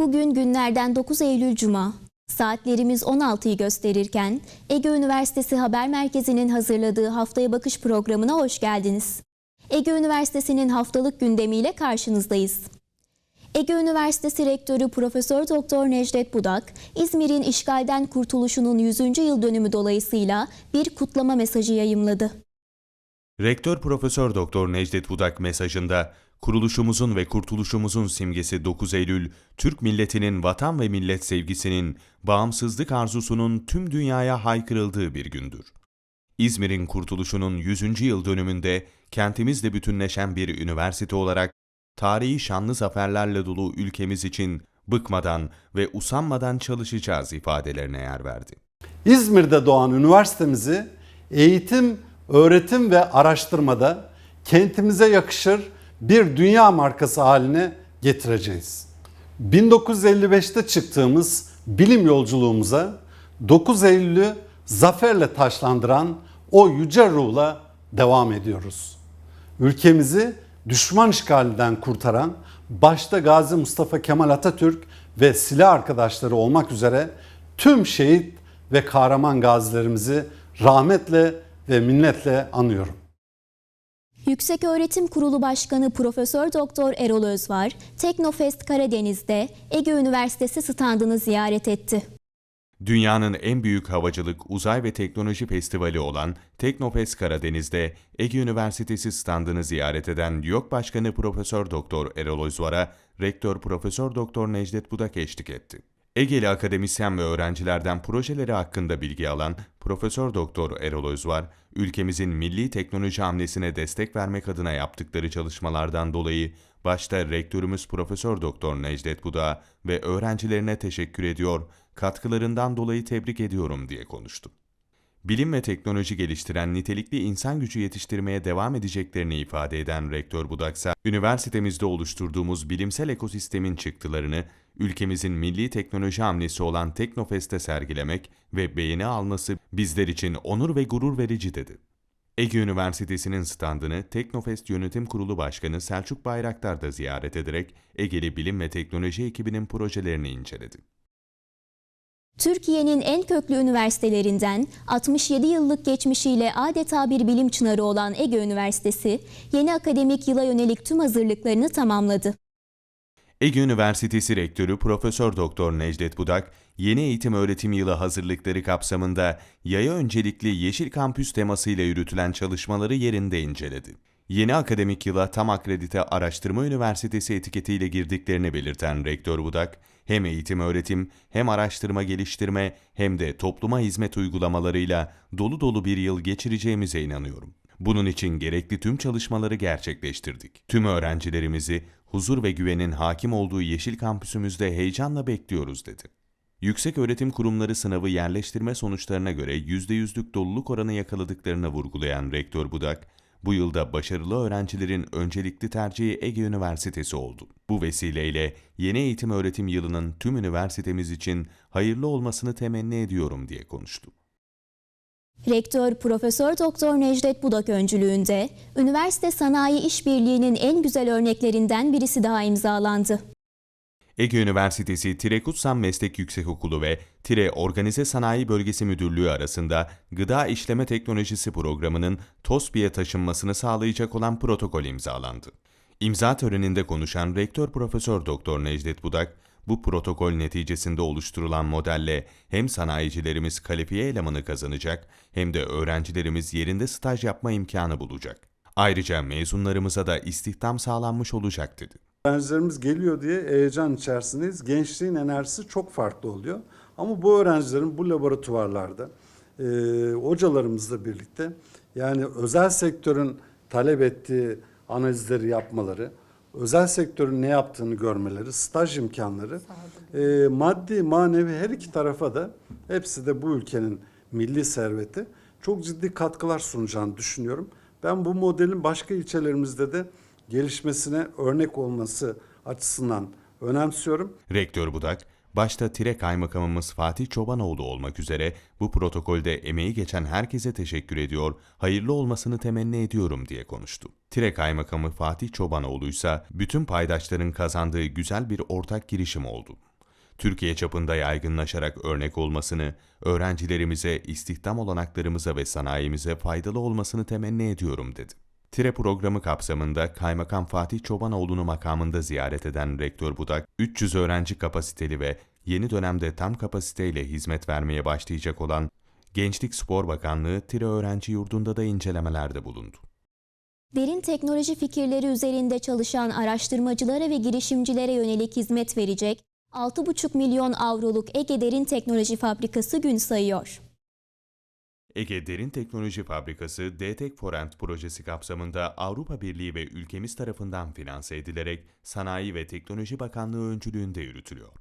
Bugün günlerden 9 Eylül Cuma. Saatlerimiz 16'yı gösterirken Ege Üniversitesi Haber Merkezi'nin hazırladığı Haftaya Bakış programına hoş geldiniz. Ege Üniversitesi'nin haftalık gündemiyle karşınızdayız. Ege Üniversitesi Rektörü Profesör Doktor Necdet Budak, İzmir'in işgalden kurtuluşunun 100. yıl dönümü dolayısıyla bir kutlama mesajı yayımladı. Rektör Profesör Doktor Necdet Budak mesajında kuruluşumuzun ve kurtuluşumuzun simgesi 9 Eylül, Türk milletinin vatan ve millet sevgisinin, bağımsızlık arzusunun tüm dünyaya haykırıldığı bir gündür. İzmir'in kurtuluşunun 100. yıl dönümünde kentimizle bütünleşen bir üniversite olarak tarihi şanlı zaferlerle dolu ülkemiz için bıkmadan ve usanmadan çalışacağız ifadelerine yer verdi. İzmir'de doğan üniversitemizi eğitim, öğretim ve araştırmada kentimize yakışır bir dünya markası haline getireceğiz. 1955'te çıktığımız bilim yolculuğumuza 9 Eylül'ü zaferle taşlandıran o yüce ruhla devam ediyoruz. Ülkemizi düşman işgalinden kurtaran başta Gazi Mustafa Kemal Atatürk ve silah arkadaşları olmak üzere tüm şehit ve kahraman gazilerimizi rahmetle ve minnetle anıyorum. Yükseköğretim Kurulu Başkanı Profesör Doktor Erol Özvar, Teknofest Karadeniz'de Ege Üniversitesi standını ziyaret etti. Dünyanın en büyük havacılık, uzay ve teknoloji festivali olan Teknofest Karadeniz'de Ege Üniversitesi standını ziyaret eden YÖK Başkanı Profesör Doktor Erol Özvar'a Rektör Profesör Doktor Necdet Budak eşlik etti. Egeli akademisyen ve öğrencilerden projeleri hakkında bilgi alan Profesör Doktor Erol Özvar, ülkemizin milli teknoloji hamlesine destek vermek adına yaptıkları çalışmalardan dolayı başta rektörümüz Profesör Doktor Necdet Budak ve öğrencilerine teşekkür ediyor, katkılarından dolayı tebrik ediyorum diye konuştu. Bilim ve teknoloji geliştiren nitelikli insan gücü yetiştirmeye devam edeceklerini ifade eden Rektör Budaksa, üniversitemizde oluşturduğumuz bilimsel ekosistemin çıktılarını ülkemizin milli teknoloji hamlesi olan Teknofest'te sergilemek ve beğeni alması bizler için onur ve gurur verici dedi. Ege Üniversitesi'nin standını Teknofest Yönetim Kurulu Başkanı Selçuk Bayraktar da ziyaret ederek Egeli Bilim ve Teknoloji ekibinin projelerini inceledi. Türkiye'nin en köklü üniversitelerinden 67 yıllık geçmişiyle adeta bir bilim çınarı olan Ege Üniversitesi, yeni akademik yıla yönelik tüm hazırlıklarını tamamladı. Ege Üniversitesi Rektörü Profesör Doktor Necdet Budak, yeni eğitim öğretim yılı hazırlıkları kapsamında yaya öncelikli Yeşil Kampüs temasıyla yürütülen çalışmaları yerinde inceledi. Yeni akademik yıla tam akredite araştırma üniversitesi etiketiyle girdiklerini belirten Rektör Budak, hem eğitim öğretim hem araştırma geliştirme hem de topluma hizmet uygulamalarıyla dolu dolu bir yıl geçireceğimize inanıyorum. Bunun için gerekli tüm çalışmaları gerçekleştirdik. Tüm öğrencilerimizi huzur ve güvenin hakim olduğu yeşil kampüsümüzde heyecanla bekliyoruz dedi. Yüksek Öğretim Kurumları sınavı yerleştirme sonuçlarına göre %100'lük doluluk oranı yakaladıklarını vurgulayan Rektör Budak, bu yılda başarılı öğrencilerin öncelikli tercihi Ege Üniversitesi oldu. Bu vesileyle yeni eğitim öğretim yılının tüm üniversitemiz için hayırlı olmasını temenni ediyorum diye konuştu. Rektör Profesör Doktor Necdet Budak öncülüğünde üniversite sanayi işbirliğinin en güzel örneklerinden birisi daha imzalandı. Ege Üniversitesi Tire Kutsam Meslek Yüksekokulu ve Tire Organize Sanayi Bölgesi Müdürlüğü arasında Gıda İşleme Teknolojisi programının TOSBİ'ye taşınmasını sağlayacak olan protokol imzalandı. İmza töreninde konuşan Rektör Profesör Doktor Necdet Budak, bu protokol neticesinde oluşturulan modelle hem sanayicilerimiz kalifiye elemanı kazanacak hem de öğrencilerimiz yerinde staj yapma imkanı bulacak. Ayrıca mezunlarımıza da istihdam sağlanmış olacak dedi. Öğrencilerimiz geliyor diye heyecan içerisindeyiz. Gençliğin enerjisi çok farklı oluyor. Ama bu öğrencilerin bu laboratuvarlarda e, hocalarımızla birlikte yani özel sektörün talep ettiği analizleri yapmaları, özel sektörün ne yaptığını görmeleri, staj imkanları, e, maddi, manevi her iki tarafa da hepsi de bu ülkenin milli serveti çok ciddi katkılar sunacağını düşünüyorum. Ben bu modelin başka ilçelerimizde de gelişmesine örnek olması açısından önemsiyorum. Rektör Budak, başta Tire Kaymakamımız Fatih Çobanoğlu olmak üzere bu protokolde emeği geçen herkese teşekkür ediyor, hayırlı olmasını temenni ediyorum diye konuştu. Tire Kaymakamı Fatih Çobanoğlu ise bütün paydaşların kazandığı güzel bir ortak girişim oldu. Türkiye çapında yaygınlaşarak örnek olmasını, öğrencilerimize, istihdam olanaklarımıza ve sanayimize faydalı olmasını temenni ediyorum dedi. Tire programı kapsamında Kaymakam Fatih Çobanoğlu'nu makamında ziyaret eden Rektör Budak, 300 öğrenci kapasiteli ve yeni dönemde tam kapasiteyle hizmet vermeye başlayacak olan Gençlik Spor Bakanlığı Tire Öğrenci Yurdu'nda da incelemelerde bulundu. Derin teknoloji fikirleri üzerinde çalışan araştırmacılara ve girişimcilere yönelik hizmet verecek 6,5 milyon avroluk Ege Derin Teknoloji Fabrikası gün sayıyor. Ege Derin Teknoloji Fabrikası DTEK Forent projesi kapsamında Avrupa Birliği ve ülkemiz tarafından finanse edilerek Sanayi ve Teknoloji Bakanlığı öncülüğünde yürütülüyor.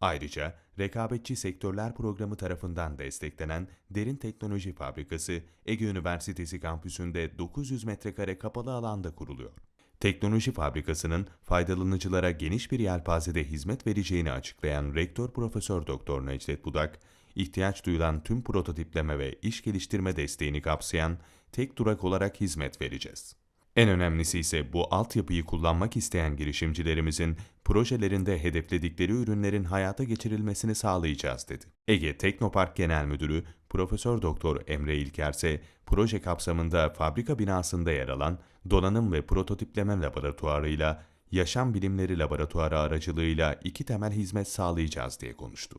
Ayrıca Rekabetçi Sektörler Programı tarafından desteklenen Derin Teknoloji Fabrikası Ege Üniversitesi kampüsünde 900 metrekare kapalı alanda kuruluyor. Teknoloji fabrikasının faydalanıcılara geniş bir yelpazede hizmet vereceğini açıklayan Rektör Profesör Doktor Necdet Budak, ihtiyaç duyulan tüm prototipleme ve iş geliştirme desteğini kapsayan tek durak olarak hizmet vereceğiz. En önemlisi ise bu altyapıyı kullanmak isteyen girişimcilerimizin projelerinde hedefledikleri ürünlerin hayata geçirilmesini sağlayacağız dedi. Ege Teknopark Genel Müdürü Profesör Doktor Emre İlker ise proje kapsamında fabrika binasında yer alan donanım ve prototipleme laboratuvarıyla yaşam bilimleri laboratuvarı aracılığıyla iki temel hizmet sağlayacağız diye konuştu.